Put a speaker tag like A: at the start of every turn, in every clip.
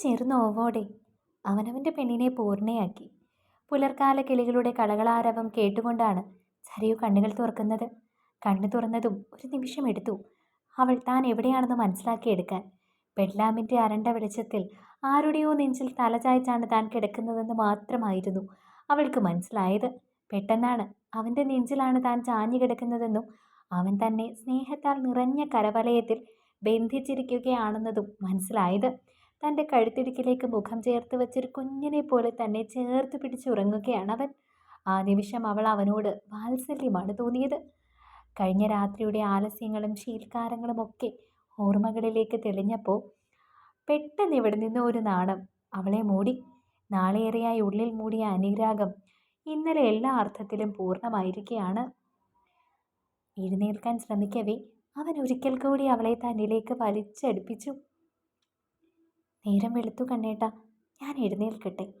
A: ചെറുനോവോടെ അവനവന്റെ പെണ്ണിനെ പൂർണയാക്കി. പുലർക്കാല കിളികളുടെ കളകളാരവം കേട്ടുകൊണ്ടാണ് സരയു കണ്ണുകൾ തുറക്കുന്നത്. കണ്ണു തുറന്നതും ഒരു നിമിഷം എടുത്തു. അവൾ താൻ എവിടെയാണെന്ന് മനസ്സിലാക്കിയെടുക്കാൻ ബെഡ്ലാമിന്റെ അരണ്ട വെളിച്ചത്തിൽ ആരുടെയോ നെഞ്ചിൽ തലചായ്ച്ചാണ് താൻ കിടക്കുന്നതെന്ന് മാത്രമായിരുന്നു അവൾക്ക് മനസ്സിലായത്. പെട്ടെന്നാണ് അവന്റെ നെഞ്ചിലാണ് താൻ ചാഞ്ഞു കിടക്കുന്നതെന്നും അവൻ തന്നെ സ്നേഹത്താൽ നിറഞ്ഞ കരവലയത്തിൽ ബന്ധിച്ചിരിക്കുകയാണെന്നതും മനസ്സിലായത്. തന്റെ കഴുത്തിടുക്കിലേക്ക് മുഖം ചേർത്ത് വെച്ചൊരു കുഞ്ഞിനെ പോലെ തന്നെ ചേർത്ത് പിടിച്ചുറങ്ങുകയാണ് അവൻ. ആ നിമിഷം അവൾ അവനോട് വാത്സല്യമാണ് തോന്നിയത്. കഴിഞ്ഞ രാത്രിയുടെ ആലസ്യങ്ങളും ശീൽക്കാരങ്ങളും ഒക്കെ ഓർമ്മകളിലേക്ക് തെളിഞ്ഞപ്പോൾ പെട്ടെന്ന് ഇവിടെ നിന്ന് ഒരു നാണം അവളെ മൂടി. നാളേറെയായി ഉള്ളിൽ മൂടിയ അനുരാഗം ഇന്നലെ എല്ലാ അർത്ഥത്തിലും പൂർണമായിരിക്കുകയാണ് എഴുന്നേൽക്കാൻ ശ്രമിക്കവേ അവൻ ഒരിക്കൽ കൂടി അവളെ തന്നിലേക്ക് വലിച്ചടുപ്പിച്ചു. നേരം വെളുത്തു കണ്ണേട്ട. ഞാൻ എഴുന്നേൽക്കട്ടെ.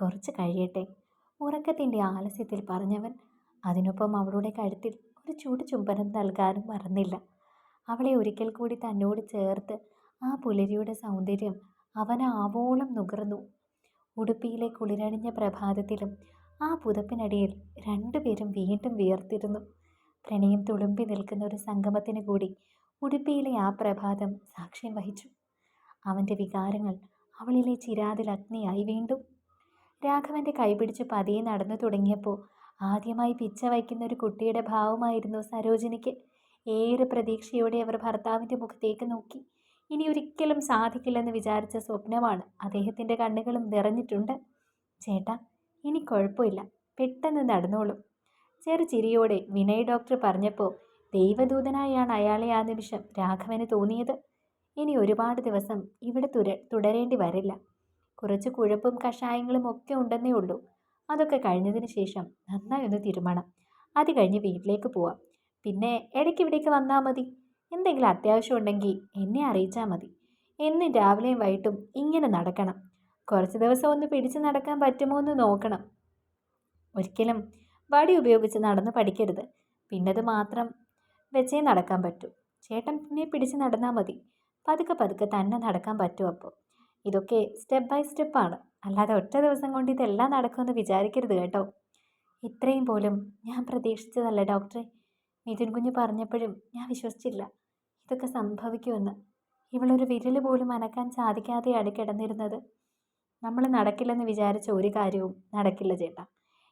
A: കുറച്ച് കഴിയട്ടെ. ഉറക്കത്തിന്റെ ആലസ്യത്തിൽ പറഞ്ഞവൻ അതിനൊപ്പം അവളുടെ കഴുത്തിൽ ഒരു ചൂട് ചുംബനം നൽകാനും മറന്നില്ല. അവളെ ഒരിക്കൽ കൂടി തന്നോട് ചേർത്ത് ആ പുലരിയുടെ സൗന്ദര്യം അവനെ ആവോളം നുകർന്നു. ഉടുപ്പിയിലെ കുളിരണിഞ്ഞ പ്രഭാതത്തിലും ആ പുതപ്പിനടിയിൽ രണ്ടുപേരും വീണ്ടും വിയർത്തിരുന്നു. പ്രണയം തുളുമ്പി നിൽക്കുന്ന ഒരു സംഗമത്തിന് കൂടി ഉടുപ്പിയിലെ ആ പ്രഭാതം സാക്ഷ്യം വഹിച്ചു. അവന്റെ വികാരങ്ങൾ അവളിലെ ചിരാതിൽ അഗ്നിയായി വീണ്ടും. രാഘവന്റെ കൈപിടിച്ച് പതിയെ നടന്നു തുടങ്ങിയപ്പോൾ ആദ്യമായി പിച്ച വയ്ക്കുന്ന ഒരു കുട്ടിയുടെ ഭാവമായിരുന്നു സരോജിനിക്ക്. ഏറെ പ്രതീക്ഷയോടെ അവർ ഭർത്താവിന്റെ മുഖത്തേക്ക് നോക്കി. ഇനി ഒരിക്കലും സാധിക്കില്ലെന്ന് വിചാരിച്ച സ്വപ്നമാണ് അദ്ദേഹത്തിന്റെ കണ്ണുകളും നിറഞ്ഞിട്ടുണ്ട്. ചേട്ടാ ഇനി കുഴപ്പമില്ല പെട്ടെന്ന് നടന്നോളും. ചെറു ചിരിയോടെ വിനയ് ഡോക്ടർ പറഞ്ഞപ്പോൾ ദൈവദൂതനായാണ് അയാളെ ആ നിമിഷം രാഘവന് തോന്നിയത്. ഇനി ഒരുപാട് ദിവസം ഇവിടെ തുര തുടരേണ്ടി വരില്ല. കുറച്ച് കുഴപ്പും കഷായങ്ങളും ഒക്കെ ഉണ്ടെന്നേ ഉള്ളൂ. അതൊക്കെ കഴിഞ്ഞതിന് ശേഷം നന്നായി ഒന്ന് തിരുമണം. അത് കഴിഞ്ഞ് വീട്ടിലേക്ക് പോവാം. പിന്നെ ഇടയ്ക്ക് ഇവിടേക്ക് വന്നാൽ മതി. എന്തെങ്കിലും അത്യാവശ്യം ഉണ്ടെങ്കിൽ എന്നെ അറിയിച്ചാൽ മതി. എന്നും രാവിലെയും വൈകിട്ടും ഇങ്ങനെ നടക്കണം. കുറച്ച് ദിവസം ഒന്ന് പിടിച്ച് നടക്കാൻ പറ്റുമോ എന്ന് നോക്കണം. ഒരിക്കലും വടി ഉപയോഗിച്ച് നടന്ന് പഠിക്കരുത്. പിന്നത് മാത്രം വെച്ചേ നടക്കാൻ പറ്റൂ. ചേട്ടൻ പിന്നെ പിടിച്ച് നടന്നാൽ മതി. പതുക്കെ പതുക്കെ തന്നെ നടക്കാൻ പറ്റും അപ്പോൾ. ഇതൊക്കെ സ്റ്റെപ്പ് ബൈ സ്റ്റെപ്പാണ് അല്ലാതെ ഒറ്റ ദിവസം കൊണ്ട് ഇതെല്ലാം നടക്കുമെന്ന് വിചാരിക്കരുത് കേട്ടോ. ഇത്രയും പോലും ഞാൻ പ്രതീക്ഷിച്ചതല്ല ഡോക്ടറെ മിഥുൻ കുഞ്ഞ് പറഞ്ഞപ്പോഴും ഞാൻ വിശ്വസിച്ചില്ല. ഇതൊക്കെ സംഭവിക്കുമെന്ന്. ഇവളൊരു വിരൽ പോലും അനക്കാൻ സാധിക്കാതെയാണ് കിടന്നിരുന്നത്. നമ്മൾ നടക്കില്ലെന്ന് വിചാരിച്ച ഒരു കാര്യവും നടക്കില്ല ചേട്ടാ.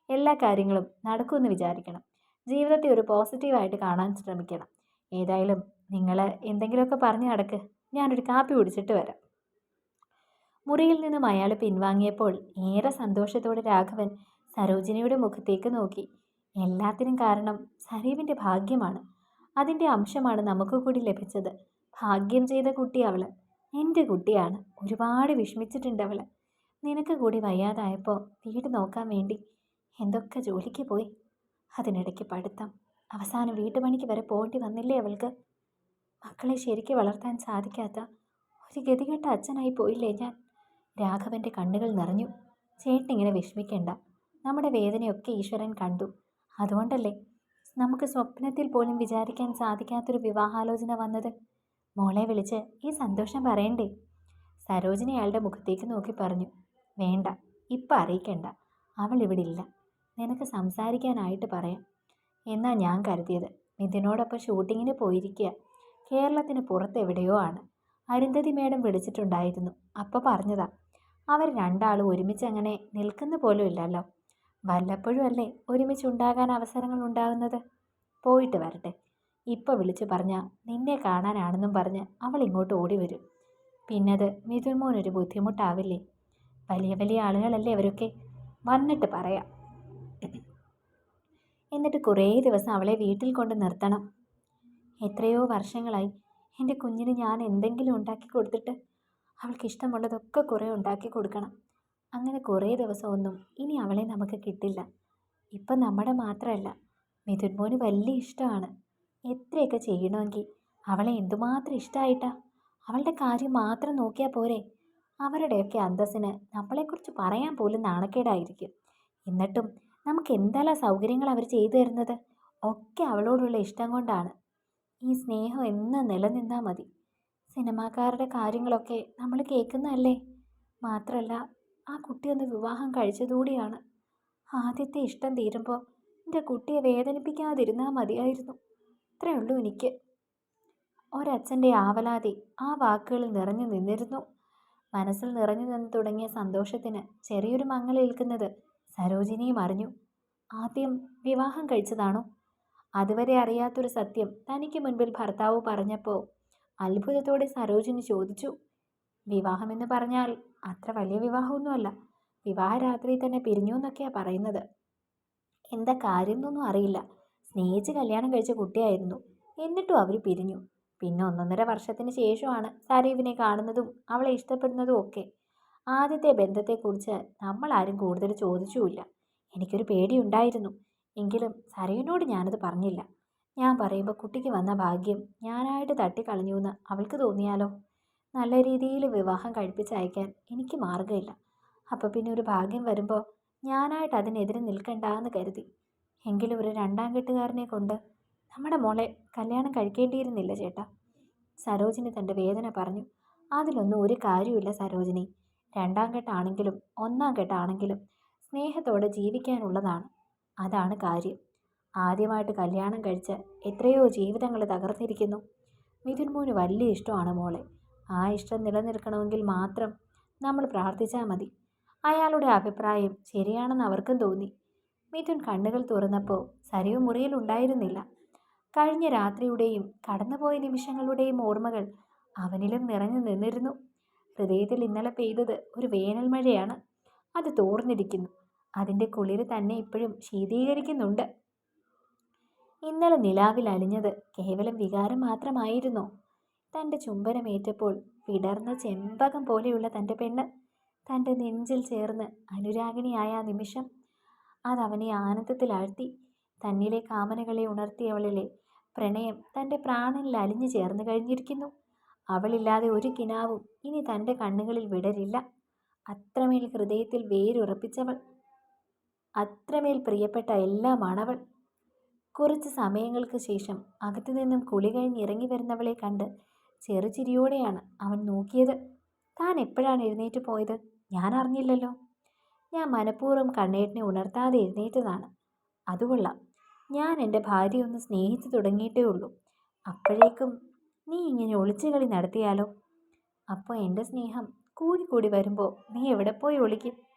A: എല്ലാ കാര്യങ്ങളും നടക്കുമെന്ന് വിചാരിക്കണം. ജീവിതത്തെ ഒരു പോസിറ്റീവായിട്ട് കാണാൻ ശ്രമിക്കണം. ഏതായാലും നിങ്ങൾ എന്തെങ്കിലുമൊക്കെ പറഞ്ഞു നടക്ക്. ഞാനൊരു കാപ്പി കുടിച്ചിട്ട് വരാം. മുറിയിൽ നിന്നും അയാൾ പിൻവാങ്ങിയപ്പോൾ ഏറെ സന്തോഷത്തോടെ രാഘവൻ സരോജിനിയുടെ മുഖത്തേക്ക് നോക്കി. എല്ലാത്തിനും കാരണം സരീവിന്റെ ഭാഗ്യമാണ്. അതിന്റെ അംശമാണ് നമുക്ക് കൂടി ലഭിച്ചത്. ഭാഗ്യം ചെയ്ത കുട്ടി അവൾ എന്റെ കുട്ടിയാണ്. ഒരുപാട് വിഷമിച്ചിട്ടുണ്ട് അവൾ നിനക്ക് കൂടി വയ്യാതായപ്പോൾ വീട് നോക്കാൻ വേണ്ടി എന്തൊക്കെ ജോലിക്ക് പോയി? അതിനിടയ്ക്ക് പഠിത്തം. അവസാനം വീട്ടുപണിക്ക് വരെ പോകേണ്ടി വന്നില്ലേ അവൾക്ക്? മക്കളെ ശരിക്ക് വളർത്താൻ സാധിക്കാത്ത ഒരു ഗതികെട്ട അച്ഛനായി പോയില്ലേ ഞാൻ? രാഘവന്റെ കണ്ണുകൾ നിറഞ്ഞു. ചേട്ടനിങ്ങനെ വിഷമിക്കേണ്ട. നമ്മുടെ വേദനയൊക്കെ ഈശ്വരൻ കണ്ടു. അതുകൊണ്ടല്ലേ നമുക്ക് സ്വപ്നത്തിൽ പോലും വിചാരിക്കാൻ സാധിക്കാത്തൊരു വിവാഹാലോചന വന്നത്? മോളെ വിളിച്ച് ഈ സന്തോഷം പറയണ്ടേ? സരോജിനി അയാളുടെ മുഖത്തേക്ക് നോക്കി പറഞ്ഞു. വേണ്ട ഇപ്പം അറിയിക്കണ്ട. അവൾ ഇവിടെ ഇല്ല. നിനക്ക് സംസാരിക്കാനായിട്ട് പറയാം. എന്നാ ഞാൻ കരുതിയത്. മിഥുനോടൊപ്പം ഷൂട്ടിങ്ങിന് പോയിരിക്കുക കേരളത്തിന് പുറത്തെവിടെയോ ആണ്. അരുന്ധതി മേഡം വിളിച്ചിട്ടുണ്ടായിരുന്നു. അപ്പോൾ പറഞ്ഞതാ അവർ രണ്ടാളും ഒരുമിച്ച് അങ്ങനെ നിൽക്കുന്ന പോലും ഇല്ലല്ലോ. വല്ലപ്പോഴും അല്ലേ ഒരുമിച്ച് ഉണ്ടാകാൻ അവസരങ്ങൾ ഉണ്ടാകുന്നത് പോയിട്ട് വരട്ടെ. ഇപ്പോൾ വിളിച്ചു പറഞ്ഞാൽ നിന്നെ കാണാനാണെന്നും പറഞ്ഞ് അവൾ ഇങ്ങോട്ട് ഓടി വരും. പിന്നത് മിഥുൻ മോനൊരു ബുദ്ധിമുട്ടാവില്ലേ? വലിയ വലിയ ആളുകളല്ലേ അവരൊക്കെ വന്നിട്ട് പറയാം. എന്നിട്ട് കുറേ ദിവസം അവളെ വീട്ടിൽ കൊണ്ട് നിർത്തണം. എത്രയോ വർഷങ്ങളായി എന്റെ കുഞ്ഞിന് ഞാൻ എന്തെങ്കിലും ഉണ്ടാക്കി കൊടുത്തിട്ട് അവൾക്ക് ഇഷ്ടമുള്ളതൊക്കെ കുറേ ഉണ്ടാക്കി കൊടുക്കണം. അങ്ങനെ കുറേ ദിവസമൊന്നും ഇനി അവളെ നമുക്ക് കിട്ടില്ല. ഇപ്പം നമ്മുടെ മാത്രമല്ല മിഥുൻ മോന് വലിയ ഇഷ്ടമാണ്. എത്രയൊക്കെ ചെയ്യണമെങ്കിൽ അവളെ എന്തുമാത്രം ഇഷ്ടമായിട്ടാ അവളുടെ കാര്യം മാത്രം നോക്കിയാൽ പോരെ. അവരുടെയൊക്കെ അന്തസ്സിന് നമ്മളെക്കുറിച്ച് പറയാൻ പോലും നാണക്കേടായിരിക്കും. എന്നിട്ടും നമുക്ക് എന്തെല്ലാം സൗകര്യങ്ങൾ അവർ ചെയ്തു തരുന്നത്? ഒക്കെ അവളോടുള്ള ഇഷ്ടം കൊണ്ടാണ്. ഈ സ്നേഹം എന്ന് നിലനിന്നാൽ മതി. സിനിമാക്കാരുടെ കാര്യങ്ങളൊക്കെ നമ്മൾ കേൾക്കുന്നതല്ലേ മാത്രമല്ല ആ കുട്ടി ഒന്ന് വിവാഹം കഴിച്ചതുകൂടിയാണ് ആദ്യത്തെ ഇഷ്ടം തീരുമ്പോൾ എന്റെ കുട്ടിയെ വേദനിപ്പിക്കാതിരുന്നാൽ മതിയായിരുന്നു. ഇത്രയേ ഉള്ളൂ എനിക്ക്. ഒരച്ഛന്റെ ആവലാതി ആ വാക്കുകളിൽ നിറഞ്ഞു നിന്നിരുന്നു. മനസ്സിൽ നിറഞ്ഞു നിന്ന് തുടങ്ങിയ സന്തോഷത്തിന് ചെറിയൊരു മങ്ങലേൽക്കുന്നത് സരോജിനിയും അറിഞ്ഞു. ആദ്യം വിവാഹം കഴിച്ചതാണോ? അതുവരെ അറിയാത്തൊരു സത്യം തനിക്ക് മുൻപിൽ ഭർത്താവ് പറഞ്ഞപ്പോൾ അത്ഭുതത്തോടെ സരോജിനി ചോദിച്ചു വിവാഹമെന്ന് പറഞ്ഞാൽ അത്ര വലിയ വിവാഹമൊന്നുമല്ല. വിവാഹ രാത്രി തന്നെ പിരിഞ്ഞു എന്നൊക്കെയാണ് പറയുന്നത്. എന്താ കാര്യം എന്നൊന്നും അറിയില്ല. സ്നേഹിച്ച് കല്യാണം കഴിച്ച കുട്ടിയായിരുന്നു. എന്നിട്ടും അവർ പിരിഞ്ഞു. പിന്നെ ഒന്നൊന്നര വർഷത്തിന് ശേഷമാണ് സരീവിനെ കാണുന്നതും അവളെ ഇഷ്ടപ്പെടുന്നതും ഒക്കെ. ആദ്യത്തെ ബന്ധത്തെക്കുറിച്ച് നമ്മൾ ആരും കൂടുതൽ ചോദിച്ചുമില്ല. എനിക്കൊരു പേടിയുണ്ടായിരുന്നു. എങ്കിലും സരയുനോട് ഞാനത് പറഞ്ഞില്ല. ഞാൻ പറയുമ്പോൾ കുട്ടിക്ക് വന്ന ഭാഗ്യം ഞാനായിട്ട് തട്ടിക്കളഞ്ഞു എന്ന് അവൾക്ക് തോന്നിയാലോ? നല്ല രീതിയിൽ വിവാഹം കഴിപ്പിച്ചയക്കാൻ എനിക്ക് മാർഗമില്ല അപ്പോൾ പിന്നെ ഒരു ഭാഗ്യം വരുമ്പോൾ ഞാനായിട്ട് അതിനെതിരെ നിൽക്കണ്ട എന്ന് കരുതി. എങ്കിലും ഒരു രണ്ടാം കെട്ടുകാരനെ കൊണ്ട് നമ്മുടെ മോളെ കല്യാണം കഴിക്കേണ്ടിയിരുന്നില്ല ചേട്ടാ. സരോജിനി തന്റെ വേദന പറഞ്ഞു. അതിലൊന്നും ഒരു കാര്യമില്ല സരോജിനി. രണ്ടാം കെട്ടാണെങ്കിലും ഒന്നാം കെട്ടാണെങ്കിലും സ്നേഹത്തോടെ ജീവിക്കാനുള്ളതാണ്. അതാണ് കാര്യം. ആദ്യമായിട്ട് കല്യാണം കഴിച്ച് എത്രയോ ജീവിതങ്ങൾ തകർന്നിരിക്കുന്നു. മിഥുൻ മോന് വലിയ ഇഷ്ടമാണ് മോളെ. ആ ഇഷ്ടം നിലനിൽക്കണമെങ്കിൽ മാത്രം നമ്മൾ പ്രാർത്ഥിച്ചാൽ മതി. അയാളുടെ അഭിപ്രായം ശരിയാണെന്ന് അവർക്കും തോന്നി. മിഥുൻ കണ്ണുകൾ തുറന്നപ്പോൾ സരിവ് മുറിയിലുണ്ടായിരുന്നില്ല കഴിഞ്ഞ രാത്രിയുടെയും കടന്നുപോയ നിമിഷങ്ങളുടെയും ഓർമ്മകൾ അവനിലും നിറഞ്ഞു നിന്നിരുന്നു. ഹൃദയത്തിൽ ഇന്നലെ പെയ്തത് ഒരു വേനൽ മഴയാണ് അത് തോർന്നിരിക്കുന്നു. അതിന്റെ കുളിര് തന്നെ ഇപ്പോഴും ശീതീകരിക്കുന്നുണ്ട്. ഇന്നലെ നിലാവിൽ അലിഞ്ഞത് കേവലം വികാരം മാത്രമായിരുന്നു. തന്റെ ചുംബനമേറ്റപ്പോൾ വിടർന്ന ചെമ്പകം പോലെയുള്ള തന്റെ പെണ്ണ്. തന്റെ നെഞ്ചിൽ ചേർന്ന് അനുരാഗിണിയായ ആ നിമിഷം അതവനെ ആനന്ദത്തിലാഴ്ത്തി തന്നിലെ കാമനകളെ ഉണർത്തിയവളിലെ പ്രണയം തന്റെ പ്രാണനിൽ അലിഞ്ഞു ചേർന്ന് കഴിഞ്ഞിരിക്കുന്നു. അവളില്ലാതെ ഒരു കിനാവും ഇനി തന്റെ കണ്ണുകളിൽ വിടരില്ല. അത്രമേൽ ഹൃദയത്തിൽ വേരുറപ്പിച്ചവൾ അത്രമേൽ പ്രിയപ്പെട്ട എല്ലാമാണവൾ. കുറച്ച് സമയങ്ങൾക്ക് ശേഷം അകത്തു നിന്നും കുളി കഴിഞ്ഞ് ഇറങ്ങി വരുന്നവളെ കണ്ട് ചെറുചിരിയോടെയാണ് അവൻ നോക്കിയത്. താൻ എപ്പോഴാണ് എഴുന്നേറ്റ് പോയത്? ഞാൻ അറിഞ്ഞില്ലല്ലോ. ഞാൻ മനഃപൂർവം കണ്ണേട്ടിനെ ഉണർത്താതെ എഴുന്നേറ്റതാണ്. അതുകൊള്ളാം ഞാൻ എന്റെ ഭാര്യ ഒന്ന് സ്നേഹിച്ചു തുടങ്ങിയിട്ടേ ഉള്ളൂ. അപ്പോഴേക്കും നീ ഇങ്ങനെ ഒളിച്ചുകളി നടത്തിയാലോ? അപ്പോൾ എന്റെ സ്നേഹം കൂടി കൂടി വരുമ്പോൾ നീ എവിടെ പോയി ഒളിക്കും?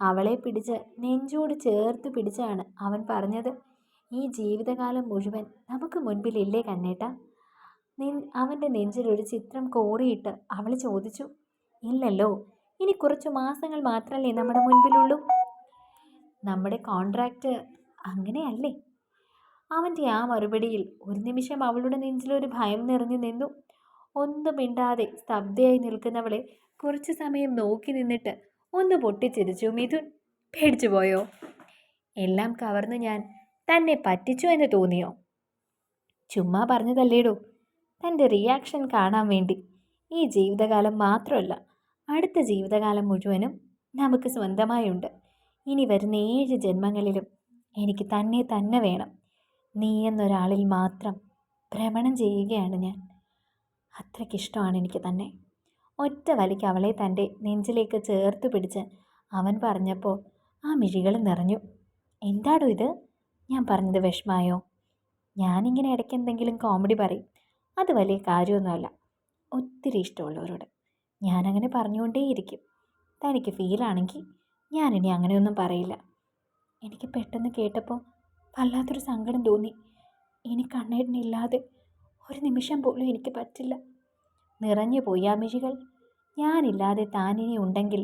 A: അവളെ പിടിച്ച് നെഞ്ചോട് ചേർത്ത് പിടിച്ചാണ് അവൻ പറഞ്ഞത്. ഈ ജീവിതകാലം മുഴുവൻ നമുക്ക് മുൻപിലില്ലേ കണ്ണേട്ട? നെ അവന്റെ നെഞ്ചിലൊരു ചിത്രം കോറിയിട്ട് അവൾ ചോദിച്ചു. ഇല്ലല്ലോ ഇനി കുറച്ച് മാസങ്ങൾ മാത്രമല്ലേ നമ്മുടെ മുൻപിലുള്ളൂ? നമ്മുടെ കോൺട്രാക്റ്റ് അങ്ങനെയല്ലേ? അവന്റെ ആ മറുപടിയിൽ ഒരു നിമിഷം അവളുടെ നെഞ്ചിലൊരു ഭയം നിറഞ്ഞു നിന്നു. ഒന്നും മിണ്ടാതെ സ്തബ്ധയായി നിൽക്കുന്നവളെ കുറച്ച് സമയം നോക്കി നിന്നിട്ട് ഒന്ന് പൊട്ടിച്ചിരിച്ചു. മിഥുൻ പേടിച്ചു പോയോ? എല്ലാം കവർന്ന് ഞാൻ തന്നെ പറ്റിച്ചു എന്ന് തോന്നിയോ? ചുമ്മാ പറഞ്ഞതല്ലേടോ? തന്റെ റിയാക്ഷൻ കാണാൻ വേണ്ടി. ഈ ജീവിതകാലം മാത്രമല്ല അടുത്ത ജീവിതകാലം മുഴുവനും നമുക്ക് സ്വന്തമായുണ്ട്. ഇനി വരുന്ന ഏഴ് ജന്മങ്ങളിലും എനിക്ക് തന്നെ തന്നെ വേണം. നീ എന്നൊരാളിൽ മാത്രം ഭ്രമണം ചെയ്യുകയാണ് ഞാൻ. അത്രയ്ക്കിഷ്ടമാണ് എനിക്ക് തന്നെ. ഒറ്റ വലിക്ക് അവളെ തന്റെ നെഞ്ചിലേക്ക് ചേർത്ത് പിടിച്ച് അവൻ പറഞ്ഞപ്പോൾ ആ മിഴികൾ നിറഞ്ഞു. എന്താടോ ഇത്? ഞാൻ പറഞ്ഞത് വിഷമായോ? ഞാനിങ്ങനെ ഇടയ്ക്ക് എന്തെങ്കിലും കോമഡി പറയും. അത് വലിയ കാര്യമൊന്നുമല്ല. ഒത്തിരി ഇഷ്ടമുള്ളവരോട് ഞാനങ്ങനെ പറഞ്ഞുകൊണ്ടേയിരിക്കും. തനിക്ക് ഫീലാണെങ്കിൽ ഞാനിനി അങ്ങനെയൊന്നും പറയില്ല. എനിക്ക് പെട്ടെന്ന് കേട്ടപ്പോൾ വല്ലാത്തൊരു സങ്കടം തോന്നി. ഇനി കണ്ണേട്ടനില്ലാതെ ഒരു നിമിഷം പോലും എനിക്ക് പറ്റില്ല. നിറഞ്ഞു പോയി ആ മിഴികൾ. ഞാനില്ലാതെ താനിനി ഉണ്ടെങ്കിൽ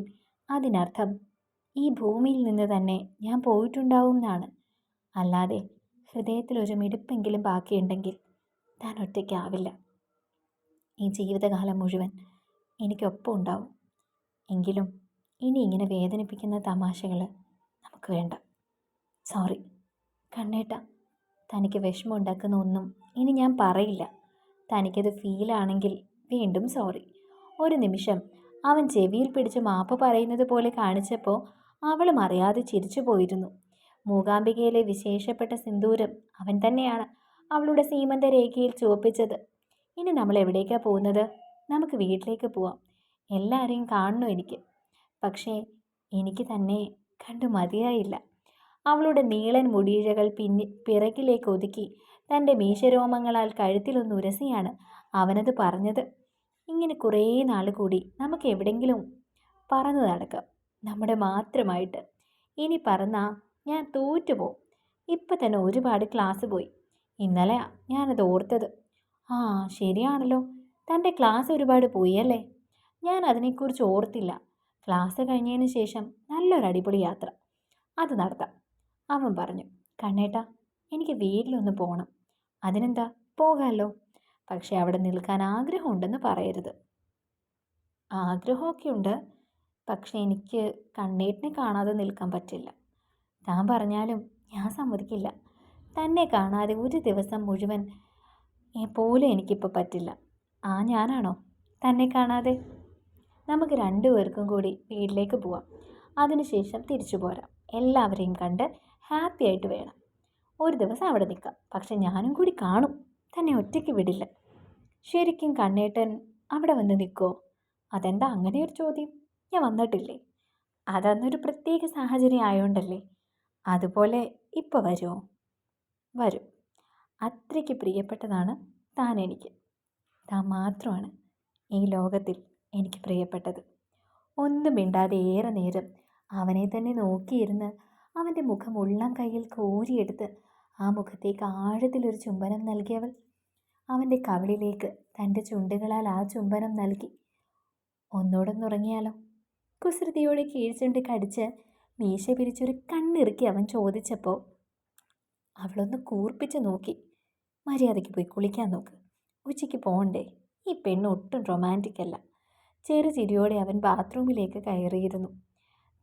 A: അതിനർത്ഥം ഈ ഭൂമിയിൽ നിന്ന് തന്നെ ഞാൻ പോയിട്ടുണ്ടാവും എന്നാണ് അല്ലാതെ ഹൃദയത്തിൽ ഒരു മിടുപ്പെങ്കിലും ബാക്കിയുണ്ടെങ്കിൽ താൻ ഒറ്റയ്ക്കാവില്ല. ഈ ജീവിതകാലം മുഴുവൻ എനിക്കൊപ്പം ഉണ്ടാവും. എങ്കിലും ഇനി ഇങ്ങനെ വേദനിപ്പിക്കുന്ന തമാശകൾ നമുക്ക് വേണ്ട. സോറി. കണ്ണേട്ട തനിക്ക് വിഷമം ഉണ്ടാക്കുന്ന ഒന്നും ഇനി ഞാൻ പറയില്ല. തനിക്കത് ഫീലാണെങ്കിൽ വീണ്ടും സോറി. ഒരു നിമിഷം. അവൻ ചെവിയിൽ പിടിച്ച് മാപ്പ് പറയുന്നത് പോലെ കാണിച്ചപ്പോൾ അവളും അറിയാതെ ചിരിച്ചു പോയിരുന്നു. മൂകാംബികയിലെ വിശേഷപ്പെട്ട സിന്ദൂരം അവൻ തന്നെയാണ് അവളുടെ സീമന്ത രേഖയിൽ ചുവപ്പിച്ചത്. ഇനി നമ്മൾ എവിടേക്കാണ് പോകുന്നത്? നമുക്ക് വീട്ടിലേക്ക് പോവാം. എല്ലാവരെയും കാണണു എനിക്ക്? പക്ഷേ എനിക്ക് തന്നെ കണ്ടു മതിയായില്ല. അവളുടെ നീളൻ മുടിയിഴകൾ പിന്നി പിറകിലേക്ക് ഒതുക്കി തന്റെ മീശരോമങ്ങളാൽ കഴുത്തിലൊന്നുരസിയാണ് അവനത് പറഞ്ഞത്. ഇങ്ങനെ കുറേ നാൾ കൂടി നമുക്ക് എവിടെങ്കിലും പറന്ന് നടക്കാം. നമ്മുടെ മാത്രമായിട്ട്. ഇനി പറന്നാൽ ഞാൻ തോറ്റുപോകും ഇപ്പം തന്നെ ഒരുപാട് ക്ലാസ് പോയി. ഇന്നലെ ഞാനത് ഓർത്തത്. ആ ശരിയാണല്ലോ. തന്റെ ക്ലാസ് ഒരുപാട് പോയി അല്ലേ ഞാൻ അതിനെക്കുറിച്ച് ഓർത്തില്ല. ക്ലാസ് കഴിഞ്ഞതിന് ശേഷം നല്ലൊരു അടിപൊളി യാത്ര. അത് നടത്താം. അവൻ പറഞ്ഞു കണ്ണേട്ടാ എനിക്ക് വീട്ടിലൊന്ന് പോകണം അതിനെന്താ? പോകാമല്ലോ പക്ഷെ അവിടെ നിൽക്കാൻ ആഗ്രഹമുണ്ടെന്ന് പറയരുത്. ആഗ്രഹമൊക്കെ ഉണ്ട് പക്ഷെ എനിക്ക് കണ്ണേട്ടിനെ കാണാതെ നിൽക്കാൻ പറ്റില്ല. താൻ പറഞ്ഞാലും ഞാൻ സമ്മതിക്കില്ല. തന്നെ കാണാതെ ഒരു ദിവസം മുഴുവൻ പോലും എനിക്കിപ്പോൾ പറ്റില്ല. ആ ഞാനാണോ തന്നെ കാണാതെ? നമുക്ക് രണ്ടുപേർക്കും കൂടി വീട്ടിലേക്ക് പോവാം. അതിനുശേഷം തിരിച്ചു പോരാം. എല്ലാവരെയും കണ്ട് ഹാപ്പി ആയിട്ട് വേണം. ഒരു ദിവസം അവിടെ നിൽക്കാം. പക്ഷെ ഞാനും കൂടി കാണും. തന്നെ ഒറ്റയ്ക്ക് വിടില്ല. ശരിക്കും കണ്ണേട്ടൻ അവിടെ വന്ന് നിൽക്കുമോ അതെന്താ അങ്ങനെ ഒരു ചോദ്യം? ഞാൻ വന്നിട്ടില്ലേ? അതന്നൊരു പ്രത്യേക സാഹചര്യം ആയതുകൊണ്ടല്ലേ അതുപോലെ ഇപ്പോൾ വരുമോ വരും. അത്രയ്ക്ക് പ്രിയപ്പെട്ടതാണ് താൻ എനിക്ക്. താൻ മാത്രമാണ് ഈ ലോകത്തിൽ എനിക്ക് പ്രിയപ്പെട്ടത്. ഒന്നും മിണ്ടാതെ ഏറെ നേരം അവനെ തന്നെ നോക്കിയിരുന്ന് അവന്റെ മുഖം ഉള്ളം കയ്യിൽ കോരിയെടുത്ത് ആ മുഖത്തേക്ക് ആഴത്തിലൊരു ചുംബനം നൽകിയവൾ അവന്റെ കവിളിലേക്ക് തന്റെ ചുണ്ടുകളാൽ ആ ചുംബനം നൽകി. ഒന്നോടൊന്നുറങ്ങിയാലോ? കുസൃതിയോടെ കീഴ്ചുണ്ട് കടിച്ച് മീശ പിരിച്ചൊരു കണ്ണിറുക്കി അവൻ ചോദിച്ചപ്പോൾ അവളൊന്ന് കൂർപ്പിച്ച് നോക്കി. മര്യാദയ്ക്ക് പോയി കുളിക്കാൻ നോക്ക്. ഉച്ചയ്ക്ക് പോകണ്ടേ ഈ പെണ്ണ് ഒട്ടും റൊമാന്റിക് അല്ല. ചെറു ചിരിയോടെ അവൻ ബാത്റൂമിലേക്ക് കയറിയിരുന്നു.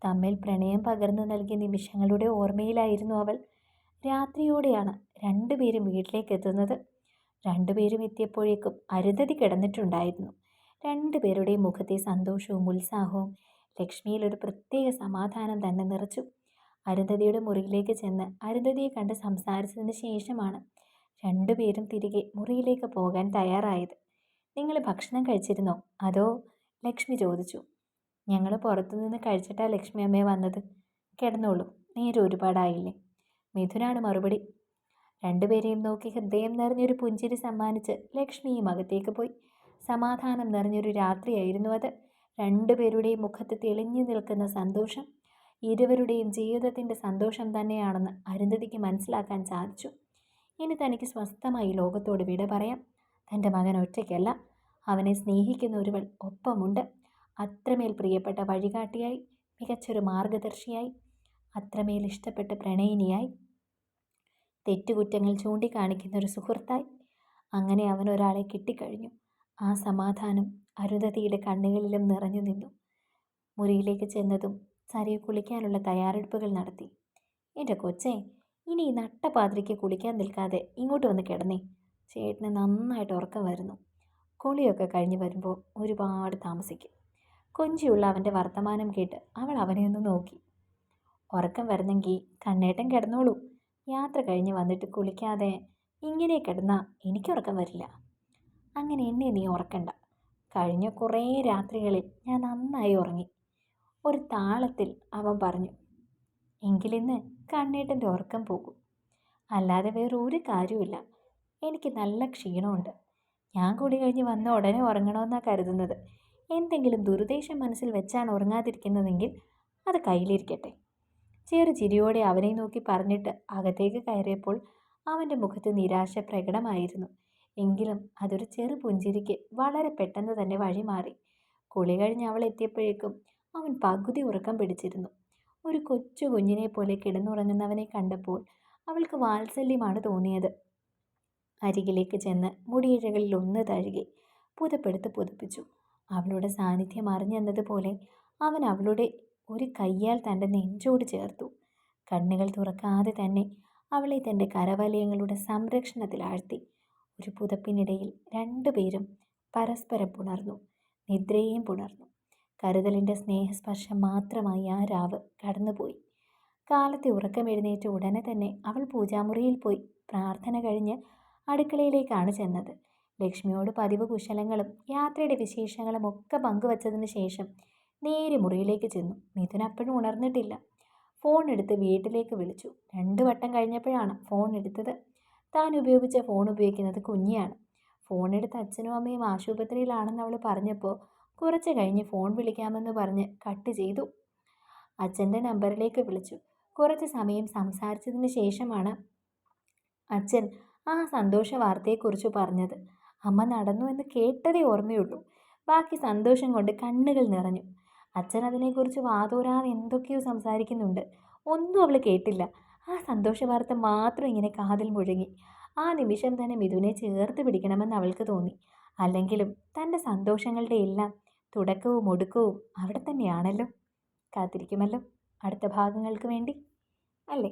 A: തമ്മിൽ പ്രണയം പകർന്നു നൽകിയ നിമിഷങ്ങളുടെ ഓർമ്മയിലായിരുന്നു അവൾ. രാത്രിയോടെയാണ് രണ്ടുപേരും വീട്ടിലേക്ക് എത്തുന്നത്. രണ്ടുപേരും എത്തിയപ്പോഴേക്കും അരുന്ധതി കിടന്നിട്ടുണ്ടായിരുന്നു. രണ്ടുപേരുടെയും മുഖത്തെ സന്തോഷവും ഉത്സാഹവും ലക്ഷ്മിയിൽ ഒരു പ്രത്യേക സമാധാനം തന്നെ നിറച്ചു. അരുന്ധതിയുടെ മുറിയിലേക്ക് ചെന്ന് അരുന്ധതിയെ കണ്ട് സംസാരിച്ചതിന് ശേഷമാണ് രണ്ടുപേരും തിരികെ മുറിയിലേക്ക് പോകാൻ തയ്യാറായത്. നിങ്ങൾ ഭക്ഷണം കഴിച്ചിരുന്നോ? അതോ? ലക്ഷ്മി ചോദിച്ചു. ഞങ്ങൾ പുറത്തുനിന്ന് കഴിച്ചിട്ടാ ലക്ഷ്മി അമ്മയെ വന്നത്. കിടന്നോളൂ. നേരെ ഒരുപാടായില്ലേ. മിഥുനാണ് മറുപടി രണ്ടുപേരെയും നോക്കി ഹൃദയം നിറഞ്ഞൊരു പുഞ്ചിരി സമ്മാനിച്ച് ലക്ഷ്മിയും അകത്തേക്ക് പോയി. സമാധാനം നിറഞ്ഞൊരു രാത്രിയായിരുന്നു അത്. രണ്ടുപേരുടെയും മുഖത്ത് തെളിഞ്ഞു നിൽക്കുന്ന സന്തോഷം. ഇരുവരുടെയും ജീവിതത്തിന്റെ സന്തോഷം തന്നെയാണെന്ന് അരുന്ധതിക്ക് മനസ്സിലാക്കാൻ സാധിച്ചു. ഇനി തനിക്ക് സ്വസ്ഥമായി ലോകത്തോട് വിട പറയാം. തന്റെ മകൻ ഒറ്റയ്ക്കല്ല. അവനെ സ്നേഹിക്കുന്ന ഒരുവൾ ഒപ്പമുണ്ട്. അത്രമേൽ പ്രിയപ്പെട്ട വഴികാട്ടിയായി. മികച്ചൊരു മാർഗദർശിയായി. അത്രമേൽ ഇഷ്ടപ്പെട്ട പ്രണയിനിയായി. തെറ്റുകുറ്റങ്ങൾ ചൂണ്ടിക്കാണിക്കുന്ന ഒരു സുഹൃത്തായി. അങ്ങനെ അവൻ ഒരാളെ കിട്ടിക്കഴിഞ്ഞു. ആ സമാധാനം അരുന്ധതിയുടെ കണ്ണുകളിലും നിറഞ്ഞു നിന്നു. മുറിയിലേക്ക് ചെന്നതും സരയു കുളിക്കാനുള്ള തയ്യാറെടുപ്പുകൾ നടത്തി. എന്റെ കൊച്ചേ ഇനി ഈ നട്ടപാതിരിക്ക് കുളിക്കാൻ നിൽക്കാതെ ഇങ്ങോട്ട് വന്ന് കിടന്നേ. ചേട്ടന് നന്നായിട്ട് ഉറക്കം വരുന്നു. കുളിയൊക്കെ കഴിഞ്ഞ് വരുമ്പോൾ ഒരുപാട് താമസിക്കും. കൊഞ്ചിയുള്ള അവന്റെ വർത്തമാനം കേട്ട് അവൾ അവനെ ഒന്ന് നോക്കി. ഉറക്കം വരുന്നെങ്കിൽ കണ്ണേട്ടൻ കിടന്നോളൂ. യാത്ര കഴിഞ്ഞ് വന്നിട്ട് കുളിക്കാതെ ഇങ്ങനെ കിടന്നാൽ എനിക്ക് ഉറക്കം വരില്ല. അങ്ങനെ എന്നെ നീ ഉറക്കണ്ട. കഴിഞ്ഞ കുറേ രാത്രികളിൽ ഞാൻ നന്നായി ഉറങ്ങി. ഒരു താളത്തിൽ അവൻ പറഞ്ഞു എങ്കിലിന്ന് കണ്ണേട്ടന്റെ ഉറക്കം പോകും. അല്ലാതെ വേറെ ഒരു കാര്യമില്ല എനിക്ക് നല്ല ക്ഷീണമുണ്ട്. ഞാൻ കൂടി കഴിഞ്ഞ് വന്ന ഉടനെ ഉറങ്ങണമെന്നാണ് കരുതുന്നത്. എന്തെങ്കിലും ദുരുദ്ദേശം മനസ്സിൽ വെച്ചാണ് ഉറങ്ങാതിരിക്കുന്നതെങ്കിൽ അത് കയ്യിലിരിക്കട്ടെ. ചെറു ചിരിയോടെ അവനെ നോക്കി പറഞ്ഞിട്ട് അകത്തേക്ക് കയറിയപ്പോൾ അവന്റെ മുഖത്ത് നിരാശ പ്രകടമായിരുന്നു. എങ്കിലും അതൊരു ചെറു പുഞ്ചിരിക്ക് വളരെ പെട്ടെന്ന് തന്നെ വഴിമാറി. കുളി കഴിഞ്ഞ് അവൾ എത്തിയപ്പോഴേക്കും അവൻ പകുതി ഉറക്കം പിടിച്ചിരുന്നു. ഒരു കൊച്ചു കുഞ്ഞിനെ പോലെ കിടന്നുറങ്ങുന്നവനെ കണ്ടപ്പോൾ അവൾക്ക് വാത്സല്യമാണ് തോന്നിയത്. അരികിലേക്ക് ചെന്ന് മുടിയിഴകളിൽ ഒന്ന് തഴുകി പുതപ്പെടുത്ത് പുതപ്പിച്ചു. അവളുടെ സാന്നിധ്യം അറിഞ്ഞെന്നതുപോലെ അവൻ അവളുടെ ഒരു കയ്യാൽ തന്റെ നെഞ്ചോട് ചേർത്തു. കണ്ണുകൾ തുറക്കാതെ തന്നെ അവളെ തന്റെ കരവലയങ്ങളുടെ സംരക്ഷണത്തിലാഴ്ത്തി ഒരു പുതപ്പിനിടയിൽ രണ്ടുപേരും പരസ്പരം പുണർന്നു. നിദ്രയെയും പുണർന്നു. കരുതലിന്റെ സ്നേഹസ്പർശം മാത്രമായി ആ രാവ് കടന്നുപോയി. കാലത്തെ ഉറക്കമെഴുന്നേറ്റ ഉടനെ തന്നെ അവൾ പൂജാമുറിയിൽ പോയി പ്രാർത്ഥന കഴിഞ്ഞ് അടുക്കളയിലേക്കാണ് ചെന്നത്. ലക്ഷ്മിയോട് പതിവ് കുശലങ്ങളും യാത്രയുടെ വിശേഷങ്ങളും ഒക്കെ പങ്കുവച്ചതിന് ശേഷം നേരെ മുറിയിലേക്ക് ചെന്നു. മിഥുൻ അപ്പോഴും ഉണർന്നിട്ടില്ല. ഫോൺ എടുത്ത് വീട്ടിലേക്ക് വിളിച്ചു. രണ്ട് വട്ടം കഴിഞ്ഞപ്പോഴാണ് ഫോൺ എടുത്തത്. താൻ ഉപയോഗിച്ച ഫോൺ ഉപയോഗിക്കുന്നത് കുഞ്ഞിയാണ്. ഫോൺ എടുത്ത് അച്ഛനും അമ്മയും ആശുപത്രിയിലാണെന്ന് അവൾ പറഞ്ഞപ്പോൾ കുറച്ച് കഴിഞ്ഞ് ഫോൺ വിളിക്കാമെന്ന് പറഞ്ഞ് കട്ട് ചെയ്തു. അച്ഛന്റെ നമ്പറിലേക്ക് വിളിച്ചു. കുറച്ച് സമയം സംസാരിച്ചതിന് ശേഷമാണ് അച്ഛൻ ആ സന്തോഷ വാർത്തയെക്കുറിച്ച് പറഞ്ഞത്. അമ്മ നടന്നു എന്ന് കേട്ടതേ ഓർമ്മയുള്ളൂ. ബാക്കി സന്തോഷം കൊണ്ട് കണ്ണുകൾ നിറഞ്ഞു. അച്ഛൻ അതിനെക്കുറിച്ച് വാതോരാതെ എന്തൊക്കെയോ സംസാരിക്കുന്നുണ്ട്. ഒന്നും അവൾ കേട്ടില്ല. ആ സന്തോഷ വാർത്ത മാത്രം ഇങ്ങനെ കാതിൽ മുഴങ്ങി. ആ നിമിഷം തന്നെ മിഥുനെ ചേർത്ത് പിടിക്കണമെന്ന് അവൾക്ക് തോന്നി. അല്ലെങ്കിലും തന്റെ സന്തോഷങ്ങളുടെ എല്ലാം തുടക്കവും ഒടുക്കവും അവിടെ തന്നെയാണല്ലോ. കാത്തിരിക്കുമല്ലോ. അടുത്ത ഭാഗങ്ങൾക്ക് വേണ്ടി. അല്ലേ?